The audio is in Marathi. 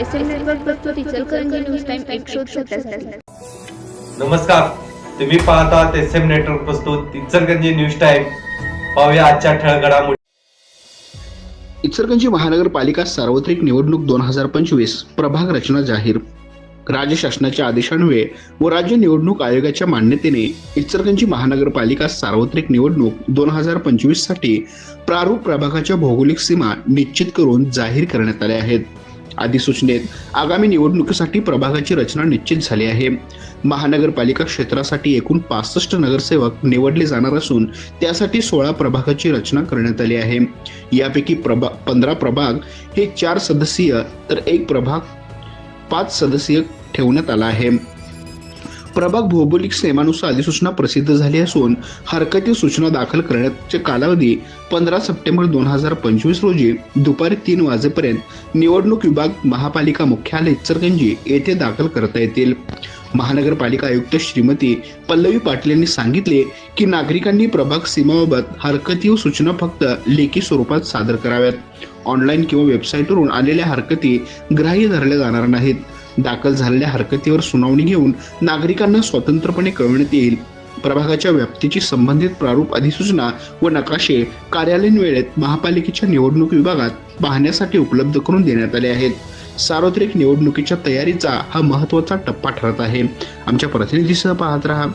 एस एम नेटवर्क प्रस्तुत इचलकरंजी न्यूज टाइम एक शोध सत्याहत्तर नमस्कार. तुम्ही पाहतात एस एम नेटवर्क प्रस्तुत इचलगंजी न्यूज टाईम पाहूया आजच्या ठळक घडामोडी इचलकरंजी महानगरपालिका सार्वत्रिक निवडणूक दोन हजार पंचवीस प्रभाग रचना जाहीर. राज्य शासनाच्या आदेशान्वये व राज्य निवडणूक आयोगाच्या मान्यतेने इचलकरंजी महानगरपालिका सार्वत्रिक निवडणूक दोन हजार पंचवीससाठी प्रारूप प्रभागाच्या भौगोलिक सीमा निश्चित करून जाहीर करण्यात आल्या आहेत. अधिसूचनेत आगामी निवडणुकीसाठी प्रभागाची रचना निश्चित झाली आहे. महानगरपालिका क्षेत्रासाठी एकूण पासष्ट नगरसेवक निवडले जाणार असून त्यासाठी सोळा प्रभागाची रचना करण्यात आली आहे. यापैकी प्रभा पंधरा प्रभाग हे चार सदस्यीय तर एक प्रभाग पाच सदस्यीय ठेवण्यात आला आहे. प्रभाग भौगोलिक सीमानुसार अधिसूचना प्रसिद्ध झाली असून हरकती सूचना दाखल करण्याचे कालावधी पंधरा सप्टेंबर दोन हजार पंचवीस रोजी दुपारी तीन वाजेपर्यंत निवडणूक विभाग महापालिका मुख्यालय इचरगंजी येथे दाखल करता येतील. महानगरपालिका आयुक्त श्रीमती पल्लवी पाटील यांनी सांगितले की नागरिकांनी प्रभाग सीमाबाबत हरकती व सूचना फक्त लेखी स्वरूपात सादर कराव्यात. ऑनलाईन किंवा वेबसाईटवरून आलेल्या हरकती ग्राह्य धरल्या जाणार नाहीत. दाखल झालेल्या हरकतीवर सुनावणी घेऊन नागरिकांना स्वतंत्रपणे कळवण्यात येईल. प्रभागाच्या व्याप्तीची संबंधित प्रारूप अधिसूचना व नकाशे कार्यालयीन वेळेत महापालिकेच्या निवडणूक विभागात पाहण्यासाठी उपलब्ध करून देण्यात आले आहेत. सार्वत्रिक निवडणुकीच्या तयारीचा हा महत्त्वाचा टप्पा ठरत आहे. आमच्या प्रतिनिधीसह पाहत रहा.